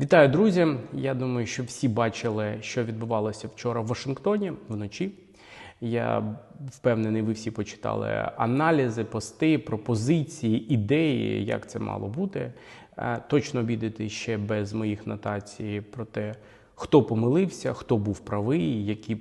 Вітаю, друзі! Я думаю, що всі бачили, що відбувалося вчора в Вашингтоні вночі. Я впевнений, ви всі почитали аналізи, пости, пропозиції, ідеї, як це мало бути. Е, Точно обідати ще без моїх нотацій про те, хто помилився, хто був правий, які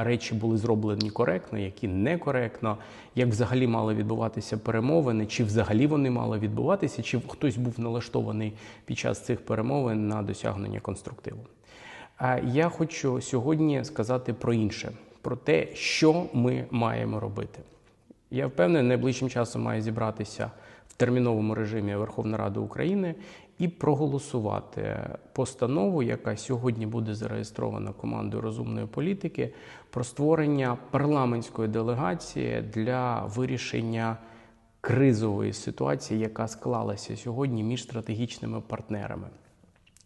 речі були зроблені коректно, які некоректно, як взагалі мали відбуватися перемовини, чи взагалі вони мали відбуватися, чи хтось був налаштований під час цих перемовин на досягнення конструктиву. А я хочу сьогодні сказати про інше, про те, що ми маємо робити. Я впевнений, найближчим часом має зібратися в терміновому режимі Верховна Рада України і проголосувати постанову, яка сьогодні буде зареєстрована командою розумної політики, про створення парламентської делегації для вирішення кризової ситуації, яка склалася сьогодні між стратегічними партнерами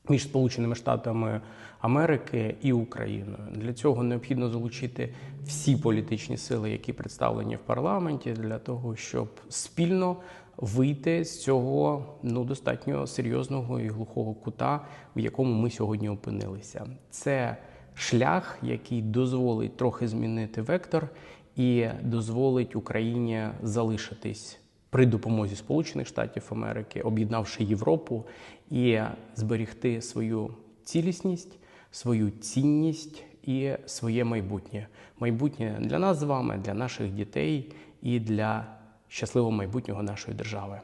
між Сполученими Штатами Америки і Україною. Для цього необхідно залучити всі політичні сили, які представлені в парламенті, для того, щоб спільно вийти з цього ну достатньо серйозного і глухого кута, в якому ми сьогодні опинилися. Це шлях, який дозволить трохи змінити вектор і дозволить Україні залишитись при допомозі Сполучених Штатів Америки, об'єднавши Європу і зберігти свою цілісність, свою цінність і своє майбутнє. Майбутнє для нас з вами, для наших дітей і для щасливого майбутнього нашої держави.